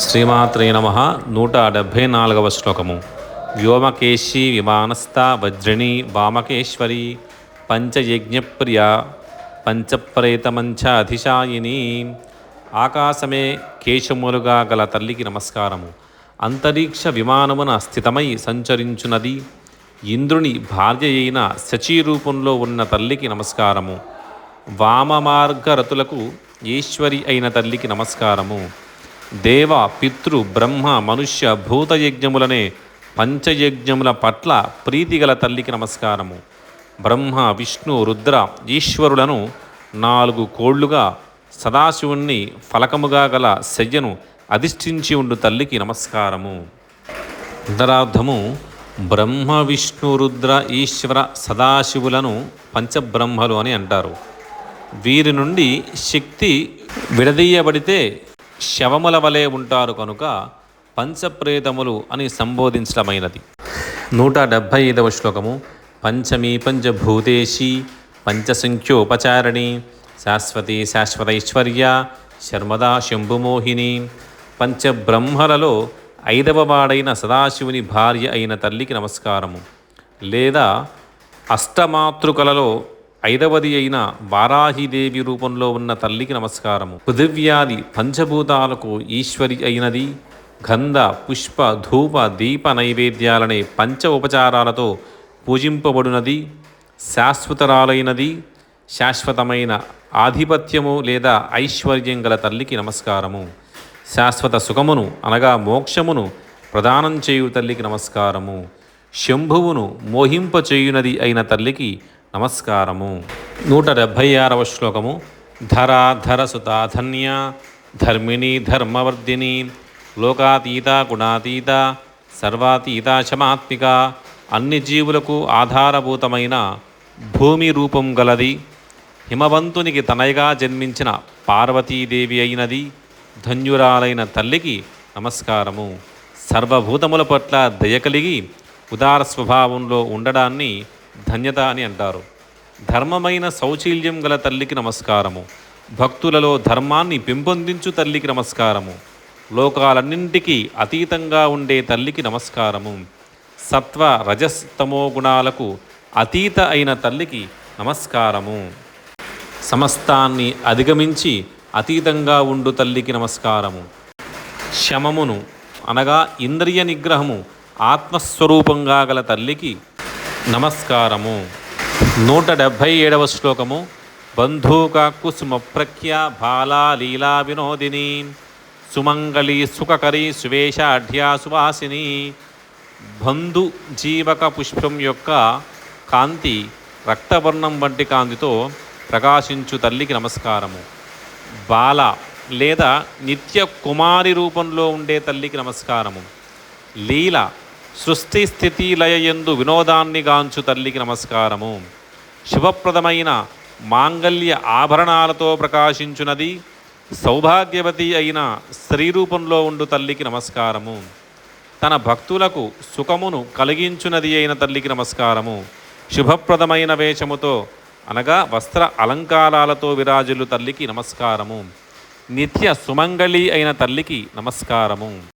శ్రీమాత్రే నమ. నూట డెబ్భై నాలుగవ శ్లోకము. వ్యోమకేశీ విమానస్థ వజ్రిణి వామకేశ్వరి పంచయజ్ఞప్రియ పంచప్రేతమంచ అధిశాయిని. ఆకాశమే కేశములుగా గల తల్లికి నమస్కారము. అంతరిక్ష విమానమున స్థితమై సంచరించున్నది ఇంద్రుని భార్య అయిన శచీ రూపంలో ఉన్న తల్లికి నమస్కారము. వామమార్గరతులకు ఈశ్వరి అయిన తల్లికి నమస్కారము. దేవ పితృ బ్రహ్మ మనుష్య భూతయజ్ఞములనే పంచయజ్ఞముల పట్ల ప్రీతిగల తల్లికి నమస్కారము. బ్రహ్మ విష్ణు రుద్ర ఈశ్వరులను నాలుగు కోళ్ళుగా సదాశివుణ్ణి ఫలకముగా గల శయ్యను అధిష్ఠించి ఉండు తల్లికి నమస్కారము. ఉత్తరార్థము బ్రహ్మ విష్ణు రుద్ర ఈశ్వర సదాశివులను పంచబ్రహ్మలు అని అంటారు. వీరి నుండి శక్తి విడదీయబడితే శవముల వలె ఉంటారు కనుక పంచప్రేతములు అని సంబోధించడమైనది. నూట డెబ్భై ఐదవ శ్లోకము. పంచమీ పంచభూతేశి పంచసంఖ్యోపచారిణి శాశ్వతి శాశ్వతైశ్వర్య శర్మదా శంభుమోహిని పంచబ్రహ్మలలో ఐదవ వాడైన సదాశివుని భార్య అయిన తల్లికి నమస్కారము. లేదా అష్టమాతృకలలో ఐదవది అయిన వారాహిదేవి రూపంలో ఉన్న తల్లికి నమస్కారము. పృథివ్యాది పంచభూతాలకు ఈశ్వరి అయినది. గంధ పుష్ప ధూప దీప నైవేద్యాలనే పంచ ఉపచారాలతో పూజింపబడినది. శాశ్వతరాలైనది. శాశ్వతమైన ఆధిపత్యము లేదా ఐశ్వర్యం గల తల్లికి నమస్కారము. శాశ్వత సుఖమును అనగా మోక్షమును ప్రదానం చేయు తల్లికి నమస్కారము. శంభువును మోహింపచేయునది అయిన తల్లికి నమస్కారము. నూట డెబ్భై ఆరవ శ్లోకము. ధరా ధర సుతాధన్య ధర్మిణి ధర్మవర్ధిని లోకాతీత గుణాతీత సర్వాతీత శమాత్మిక అన్ని జీవులకు ఆధారభూతమైన భూమి రూపం గలది. హిమవంతునికి తనయగా జన్మించిన పార్వతీదేవి అయినది. ధన్యురాలైన తల్లికి నమస్కారము. సర్వభూతముల పట్ల దయ కలిగి ఉదార స్వభావంలో ఉండడాన్ని ధన్యత అని అంటారు. ధర్మమైన శౌచీల్యం గల తల్లికి నమస్కారము. భక్తులలో ధర్మాన్ని పెంపొందించు తల్లికి నమస్కారము. లోకాలన్నింటికీ అతీతంగా ఉండే తల్లికి నమస్కారము. సత్వ రజస్తమో గుణాలకు అతీత అయిన తల్లికి నమస్కారము. సమస్తాన్ని అధిగమించి అతీతంగా ఉండు తల్లికి నమస్కారము. శమమును అనగా ఇంద్రియ నిగ్రహము ఆత్మస్వరూపంగా గల తల్లికి నమస్కారము. నూట డెబ్భై ఏడవ శ్లోకము. బంధూక కుసుమ ప్రఖ్య బాలా లీలా వినోదిని. సుమంగళి సుఖకరి సువేషాఢ్యా సువాసిని. బంధు జీవక పుష్పం యొక్క కాంతి రక్తవర్ణం వంటి కాంతితో ప్రకాశించు తల్లికి నమస్కారము. బాల లేదా నిత్య కుమారి రూపంలో ఉండే తల్లికి నమస్కారము. లీల సృష్టి స్థితి లయయందు వినోదాన్ని గాంచు తల్లికి నమస్కారము. శుభప్రదమైన మాంగల్య ఆభరణాలతో ప్రకాశించునది సౌభాగ్యవతి అయిన స్త్రీ రూపంలో ఉండు తల్లికి నమస్కారము. తన భక్తులకు సుఖమును కలిగించునది అయిన తల్లికి నమస్కారము. శుభప్రదమైన వేషముతో అనగా వస్త్ర అలంకారాలతో విరాజులు తల్లికి నమస్కారము. నిత్య సుమంగళి అయిన తల్లికి నమస్కారము.